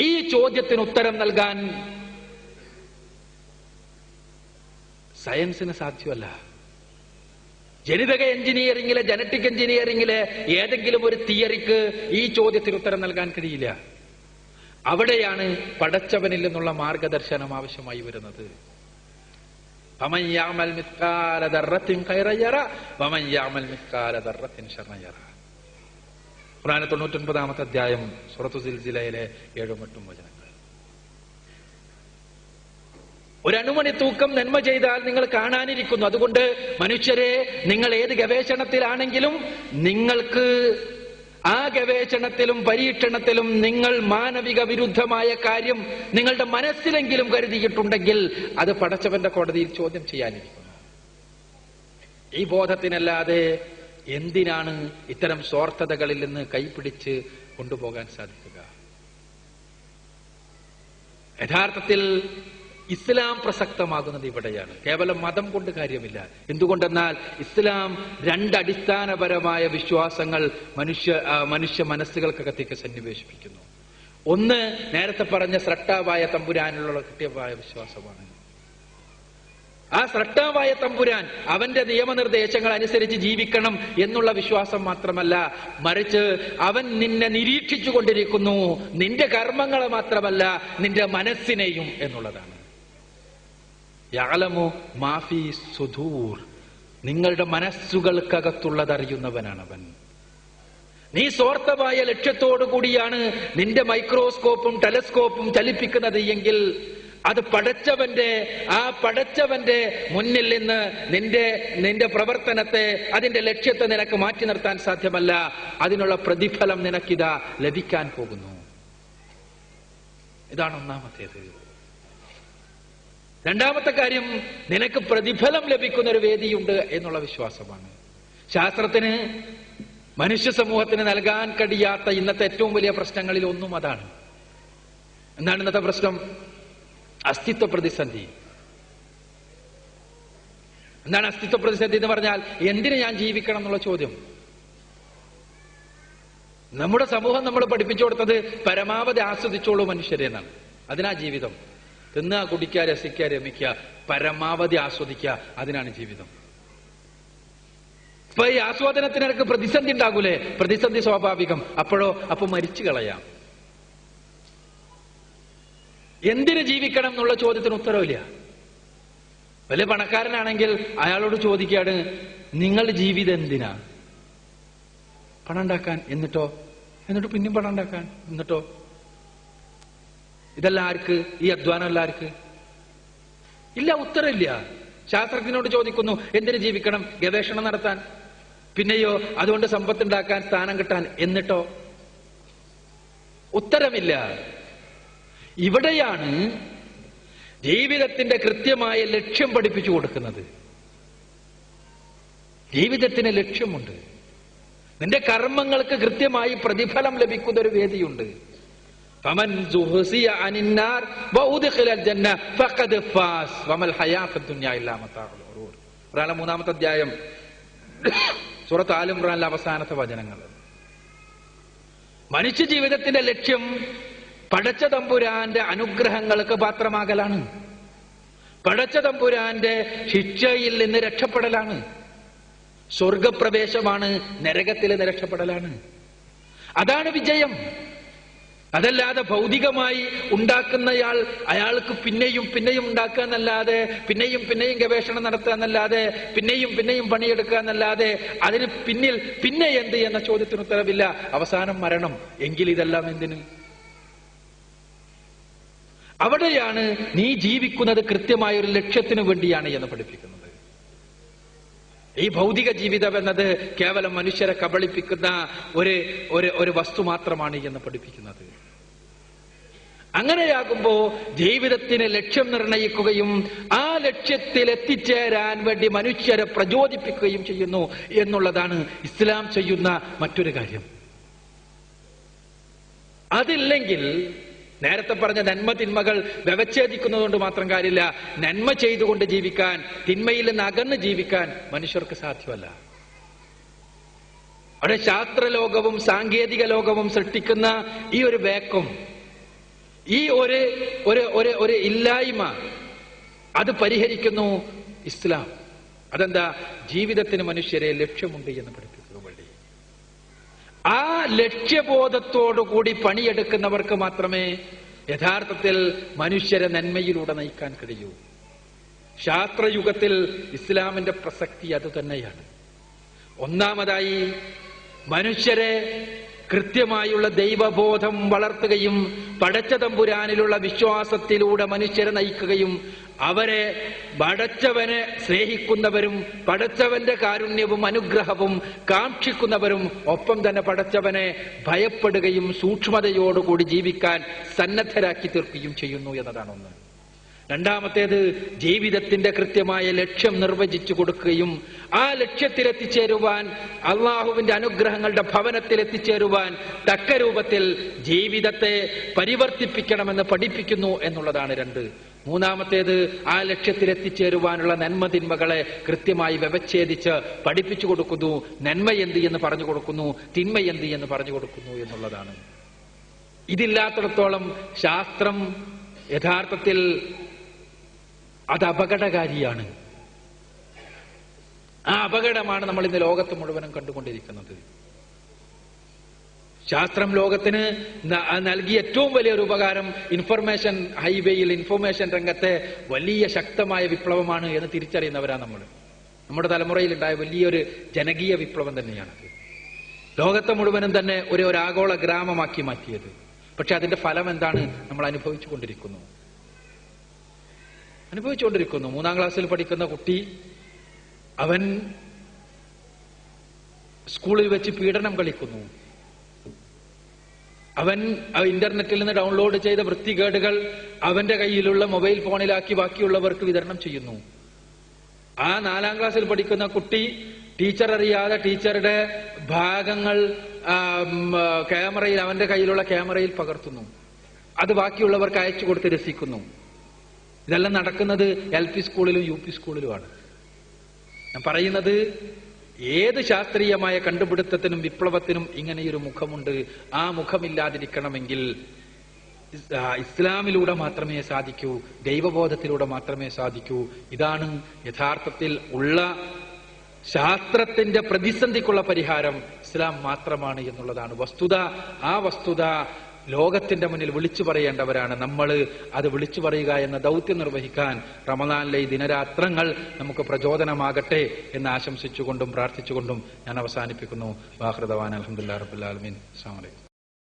ഈ ചോദ്യത്തിന് ഉത്തരം നൽകാൻ സയൻസിന് സാധ്യമല്ല. ജനിതക എഞ്ചിനീയറിംഗിലെ ജനറ്റിക് എഞ്ചിനീയറിംഗിലെ ഏതെങ്കിലും ഒരു തിയറിക്ക് ഈ ചോദ്യത്തിന് ഉത്തരം നൽകാൻ കഴിയില്ല. അവിടെയാണ് പടച്ചവനിൽ നിന്നുള്ള മാർഗദർശനം ആവശ്യമായി വരുന്നത്. വമൻ യാമൽ മിസ്കാലദർറത്തിൻ ഖൈറയറ വമൻ യാമൽ മിസ്കാലദർറത്തിൻ ശർണയറ ഖുറാന് തൊണ്ണൂറ്റൊൻപതാമത്തെ അധ്യായം സുറത്തു സിൽസിലയിലെ ഏഴും എട്ടും വചനങ്ങൾ. ഒരണുമണി തൂക്കം നന്മ ചെയ്താൽ നിങ്ങൾ കാണാനിരിക്കുന്നു. അതുകൊണ്ട് മനുഷ്യരെ നിങ്ങൾ ഏത് ഗവേഷണത്തിലാണെങ്കിലും നിങ്ങൾക്ക് ആ ഗവേഷണത്തിലും പരീക്ഷണത്തിലും നിങ്ങൾ മാനവിക വിരുദ്ധമായ കാര്യം നിങ്ങളുടെ മനസ്സിലെങ്കിലും കരുതിയിട്ടുണ്ടെങ്കിൽ അത് പടച്ചവന്റെ കോടതിയിൽ ചോദ്യം ചെയ്യാനിരിക്കുന്നു. ഈ ബോധത്തിനല്ലാതെ എന്തിനാണ് ഇത്തരം സ്വാർത്ഥതകളിൽ നിന്ന് കൈപിടിച്ച് കൊണ്ടുപോകാൻ സാധിക്കുക? യഥാർത്ഥത്തിൽ ഇസ്ലാം പ്രസക്തമാകുന്നത് ഇവിടെയാണ്. കേവലം മതം കൊണ്ട് കാര്യമില്ല. എന്തുകൊണ്ടെന്നാൽ ഇസ്ലാം രണ്ട് അടിസ്ഥാനപരമായ വിശ്വാസങ്ങൾ മനുഷ്യ മനുഷ്യ മനസ്സുകൾക്കകത്തേക്ക് സന്നിവേശിപ്പിക്കുന്നു. ഒന്ന് നേരത്തെ പറഞ്ഞ സ്രട്ടാവായ തമ്പുരാനുള്ള കൃത്യമായ വിശ്വാസമാണ്. ആ സ്രട്ടാവായ തമ്പുരാൻ അവന്റെ നിയമനിർദ്ദേശങ്ങൾ അനുസരിച്ച് ജീവിക്കണം എന്നുള്ള വിശ്വാസം മാത്രമല്ല മറിച്ച് അവൻ നിന്നെ നിരീക്ഷിച്ചു കൊണ്ടിരിക്കുന്നു. നിന്റെ കർമ്മങ്ങളെ മാത്രമല്ല നിന്റെ മനസ്സിനെയും എന്നുള്ളതാണ്. യാലമു മാഫി സുധൂർ നിങ്ങളുടെ മനസ്സുകൾക്കകത്തുള്ളതറിയുന്നവനാണ് അവൻ നീ സ്വാർത്ഥമായ ലക്ഷ്യത്തോടു കൂടിയാണ് നിന്റെ മൈക്രോസ്കോപ്പും ടെലിസ്കോപ്പും ചലിപ്പിക്കുന്നത് എങ്കിൽ അത് പടച്ചവന്റെ ആ പടച്ചവന്റെ മുന്നിൽ നിന്ന് നിന്റെ നിന്റെ പ്രവർത്തനത്തെ അതിന്റെ ലക്ഷ്യത്തെ നിനക്ക് മാറ്റി നിർത്താൻ സാധ്യമല്ല. അതിനുള്ള പ്രതിഫലം നിനക്കിതാ ലഭിക്കാൻ പോകുന്നു. ഇതാണ് ഒന്നാമത്തേത്. രണ്ടാമത്തെ കാര്യം നിനക്ക് പ്രതിഫലം ലഭിക്കുന്ന ഒരു വേദിയുണ്ട് എന്നുള്ള വിശ്വാസമാണ്. ശാസ്ത്രത്തിന് മനുഷ്യ സമൂഹത്തിന് നൽകാൻ കഴിയാത്ത ഇന്നത്തെ ഏറ്റവും വലിയ പ്രശ്നങ്ങളിൽ ഒന്നും അതാണ്. എന്താണ് ഇന്നത്തെ പ്രശ്നം? അസ്തിത്വ പ്രതിസന്ധി. എന്താണ് അസ്തിത്വ പ്രതിസന്ധി എന്ന് പറഞ്ഞാൽ എന്തിനു ഞാൻ ജീവിക്കണം എന്നുള്ള ചോദ്യം. നമ്മുടെ സമൂഹം നമ്മൾ പഠിപ്പിച്ചു കൊടുത്തത് പരമാവധി ആസ്വദിച്ചോളൂ മനുഷ്യരെ എന്നാണ്. അതിനാ ജീവിതം. തിന്നുക കുടിക്കുക രസിക്കുക രമിക്കുക പരമാവധി ആസ്വദിക്കുക അതിനാണ് ജീവിതം. ഇപ്പൊ ഈ ആസ്വാദനത്തിന് എനിക്ക് പ്രതിസന്ധി ഉണ്ടാകൂലേ? പ്രതിസന്ധി സ്വാഭാവികം. അപ്പോഴോ അപ്പൊ മരിച്ചു കളയാം. എന്തിന് ജീവിക്കണം എന്നുള്ള ചോദ്യത്തിന് ഉത്തരവില്ല. വലിയ പണക്കാരനാണെങ്കിൽ അയാളോട് ചോദിക്കുകയാണ് നിങ്ങളുടെ ജീവിതം എന്തിനാ? പണം ഉണ്ടാക്കാൻ എന്നിട്ടോ? എന്നിട്ട് പിന്നെയും പണം ഉണ്ടാക്കാൻ എന്നിട്ടോ? ഇതെല്ലാം ആർക്ക്? ഈ അധ്വാനം എല്ലാം ആർക്ക്? ഇല്ല ഉത്തരമില്ല ശാസ്ത്രജ്ഞനോട് ചോദിക്കുന്നു എന്തിനു ജീവിക്കണം? ഗവേഷണം നടത്താൻ? പിന്നെയോ അതുകൊണ്ട് സമ്പത്ത് ഉണ്ടാക്കാൻ സ്ഥാനം കിട്ടാൻ. എന്നിട്ടോ? ഉത്തരമില്ല ഇവിടെയാണ് ജീവിതത്തിന്റെ കൃത്യമായ ലക്ഷ്യം പഠിപ്പിച്ചു കൊടുക്കുന്നത്. ജീവിതത്തിന് ലക്ഷ്യമുണ്ട്. നിന്റെ കർമ്മങ്ങൾക്ക് കൃത്യമായി പ്രതിഫലം ലഭിക്കുന്ന ഒരു വേദിയുണ്ട് ഒരാളെ മൂന്നാമത്തെ അധ്യായം സുറത്ത് ആലുംറാനിലെ അവസാനത്തെ വചനങ്ങൾ. മനുഷ്യ ജീവിതത്തിന്റെ ലക്ഷ്യം പടച്ച തമ്പുരാന്റെ അനുഗ്രഹങ്ങൾക്ക് പാത്രമാകലാണ്. പടച്ച തമ്പുരാന്റെ ശിക്ഷയിൽ നിന്ന് രക്ഷപ്പെടലാണ്. സ്വർഗപ്രവേശമാണ് നരകത്തിൽ നിന്ന് രക്ഷപ്പെടലാണ്. അതാണ് വിജയം. അതല്ലാതെ ഭൗതികമായി ഉണ്ടാക്കുന്നയാൾ അയാൾക്ക് പിന്നെയും പിന്നെയും ഉണ്ടാക്കുക എന്നല്ലാതെ പിന്നെയും പിന്നെയും ഗവേഷണം നടത്തുക എന്നല്ലാതെ പിന്നെയും പിന്നെയും പണിയെടുക്കുക എന്നല്ലാതെ അതിന് പിന്നിൽ പിന്നെ എന്ത് എന്ന ചോദ്യത്തിന് ഉത്തരവില്ല. അവസാനം മരണം. എങ്കിൽ ഇതെല്ലാം എന്തിന്? അവിടെയാണ് നീ ജീവിക്കുന്നത് കൃത്യമായ ഒരു ലക്ഷ്യത്തിനു വേണ്ടിയാണ് എന്ന് പഠിപ്പിക്കുന്നത്. ഈ ഭൗതിക ജീവിതം എന്നത് കേവലം മനുഷ്യരെ കബളിപ്പിക്കുന്ന ഒരു ഒരു വസ്തു മാത്രമാണ് എന്ന് പഠിപ്പിക്കുന്നത്. അങ്ങനെയാകുമ്പോ ജീവിതത്തിന് ലക്ഷ്യം നിർണയിക്കുകയും ആ ലക്ഷ്യത്തിൽ എത്തിച്ചേരാൻ വേണ്ടി മനുഷ്യരെ പ്രചോദിപ്പിക്കുകയും ചെയ്യുന്നു എന്നുള്ളതാണ് ഇസ്ലാം ചെയ്യുന്ന മറ്റൊരു കാര്യം. അതില്ലെങ്കിൽ നേരത്തെ പറഞ്ഞ നന്മ തിന്മകൾ വ്യവച്ഛേദിക്കുന്നതുകൊണ്ട് മാത്രം കാര്യമില്ല. നന്മ ചെയ്തുകൊണ്ട് ജീവിക്കാൻ തിന്മയിൽ നിന്ന് അകന്ന് ജീവിക്കാൻ മനുഷ്യർക്ക് സാധ്യമല്ല. അവിടെ ശാസ്ത്രലോകവും സാങ്കേതിക ലോകവും സൃഷ്ടിക്കുന്ന ഈ ഒരു വേക്കം ഈ ഒരു ഒരു ഒരു ഒരു ഇല്ലായ്മ അത് പരിഹരിക്കുന്നു ഇസ്ലാം. അതെന്താ? ജീവിതത്തിന് മനുഷ്യരെ ലക്ഷ്യമുണ്ട് എന്ന് പഠിപ്പിക്കുക വഴി ആ ലക്ഷ്യബോധത്തോടുകൂടി പണിയെടുക്കുന്നവർക്ക് മാത്രമേ യഥാർത്ഥത്തിൽ മനുഷ്യരെ നന്മയിലൂടെ നയിക്കാൻ കഴിയൂ. ശാസ്ത്രയുഗത്തിൽ ഇസ്ലാമിന്റെ പ്രസക്തി അതുതന്നെയാണ്. ഒന്നാമതായി മനുഷ്യരെ കൃത്യമായുള്ള ദൈവബോധം വളർത്തുകയും പടച്ച തമ്പുരാനിലുള്ള വിശ്വാസത്തിലൂടെ മനുഷ്യരെ നയിക്കുകയും അവരെ പടച്ചവനെ സ്നേഹിക്കുന്നവരും പടച്ചവന്റെ കാരുണ്യവും അനുഗ്രഹവും കാക്ഷിക്കുന്നവരും ഒപ്പം തന്നെ പടച്ചവനെ ഭയപ്പെടുകയും സൂക്ഷ്മതയോടുകൂടി ജീവിക്കാൻ സന്നദ്ധരാക്കി തീർക്കുകയും ചെയ്യുന്നു എന്നതാണ് ഒന്ന്. രണ്ടാമത്തേത് ജീവിതത്തിന്റെ കൃത്യമായ ലക്ഷ്യം നിർവചിച്ചു കൊടുക്കുകയും ആ ലക്ഷ്യത്തിൽ എത്തിച്ചേരുവാൻ അള്ളാഹുവിന്റെ അനുഗ്രഹങ്ങളുടെ ഭവനത്തിൽ എത്തിച്ചേരുവാൻ തക്ക രൂപത്തിൽ ജീവിതത്തെ പരിവർത്തിപ്പിക്കണമെന്ന് പഠിപ്പിക്കുന്നു എന്നുള്ളതാണ് രണ്ട്. മൂന്നാമത്തേത് ആ ലക്ഷ്യത്തിൽ എത്തിച്ചേരുവാനുള്ള നന്മ തിന്മകളെ കൃത്യമായി വ്യവച്ഛേദിച്ച് പഠിപ്പിച്ചു കൊടുക്കുന്നു. നന്മ എന്ത് എന്ന് പറഞ്ഞു കൊടുക്കുന്നു. തിന്മ എന്ത് എന്ന് പറഞ്ഞു കൊടുക്കുന്നു എന്നുള്ളതാണ്. ഇതില്ലാത്തിടത്തോളം ശാസ്ത്രം യഥാർത്ഥത്തിൽ അത് അപകടകാരിയാണ്. ആ അപകടമാണ് നമ്മൾ ഇന്ന് ലോകത്ത് മുഴുവനും കണ്ടുകൊണ്ടിരിക്കുന്നത്. ശാസ്ത്രം ലോകത്തിന് നൽകിയ ഏറ്റവും വലിയൊരു ഉപകാരം ഇൻഫർമേഷൻ ഹൈവേയിൽ ഇൻഫർമേഷൻ രംഗത്തെ വലിയ ശക്തമായ വിപ്ലവമാണ് എന്ന് തിരിച്ചറിയുന്നവരാണ് നമ്മൾ. നമ്മുടെ തലമുറയിൽ ഉണ്ടായ വലിയൊരു ജനകീയ വിപ്ലവം തന്നെയാണത് ലോകത്തെ മുഴുവനും തന്നെ ഒരു ഒരു ആഗോള ഗ്രാമമാക്കി മാറ്റിയത്. പക്ഷെ അതിന്റെ ഫലം എന്താണ് നമ്മൾ അനുഭവിച്ചു കൊണ്ടിരിക്കുന്നു. അനുഭവിച്ചുകൊണ്ടിരിക്കുന്നു. മൂന്നാം ക്ലാസ്സിൽ പഠിക്കുന്ന കുട്ടി അവൻ സ്കൂളിൽ വെച്ച് പീഡനം കളിക്കുന്നു. അവൻ ഇന്റർനെറ്റിൽ നിന്ന് ഡൗൺലോഡ് ചെയ്ത വൃത്തികേടുകൾ അവന്റെ കയ്യിലുള്ള മൊബൈൽ ഫോണിലാക്കി ബാക്കിയുള്ളവർക്ക് വിതരണം ചെയ്യുന്നു. ആ നാലാം ക്ലാസ്സിൽ പഠിക്കുന്ന കുട്ടി ടീച്ചർ അറിയാതെ ടീച്ചറുടെ ഭാഗങ്ങൾ ക്യാമറയിൽ അവന്റെ കയ്യിലുള്ള ക്യാമറയിൽ പകർത്തുന്നു. അത് ബാക്കിയുള്ളവർക്ക് അയച്ചു കൊടുത്ത് രസിക്കുന്നു. ഇതെല്ലാം നടക്കുന്നത് എൽ പി സ്കൂളിലും യു പി സ്കൂളിലുമാണ്. ഞാൻ പറയുന്നത് ഏത് ശാസ്ത്രീയമായ കണ്ടുപിടുത്തത്തിനും വിപ്ലവത്തിനും ഇങ്ങനെയൊരു മുഖമുണ്ട്. ആ മുഖമില്ലാതിരിക്കണമെങ്കിൽ ഇസ്ലാമിലൂടെ മാത്രമേ സാധിക്കൂ ദൈവബോധത്തിലൂടെ മാത്രമേ സാധിക്കൂ. ഇതാണ് യഥാർത്ഥത്തിൽ ഉള്ള ശാസ്ത്രത്തിന്റെ പ്രതിസന്ധിക്കുള്ള പരിഹാരം ഇസ്ലാം മാത്രമാണ് എന്നുള്ളതാണ്. വസ്തുത ആ വസ്തുത ലോകത്തിന്റെ മുന്നിൽ വിളിച്ചു പറയേണ്ടവരാണ് നമ്മൾ അത് വിളിച്ചു പറയുക എന്ന ദൗത്യം നിർവഹിക്കാൻ റമദാനിലെ ഈ ദിനരാത്രങ്ങൾ നമുക്ക് പ്രചോദനമാകട്ടെ എന്ന് ആശംസിച്ചുകൊണ്ടും പ്രാർത്ഥിച്ചുകൊണ്ടും ഞാൻ അവസാനിപ്പിക്കുന്നു. വാഹൃദവാൻ അലഹമുല്ലാ റബുല്ലാലമീൻ അസ്സാം വലൈക്കും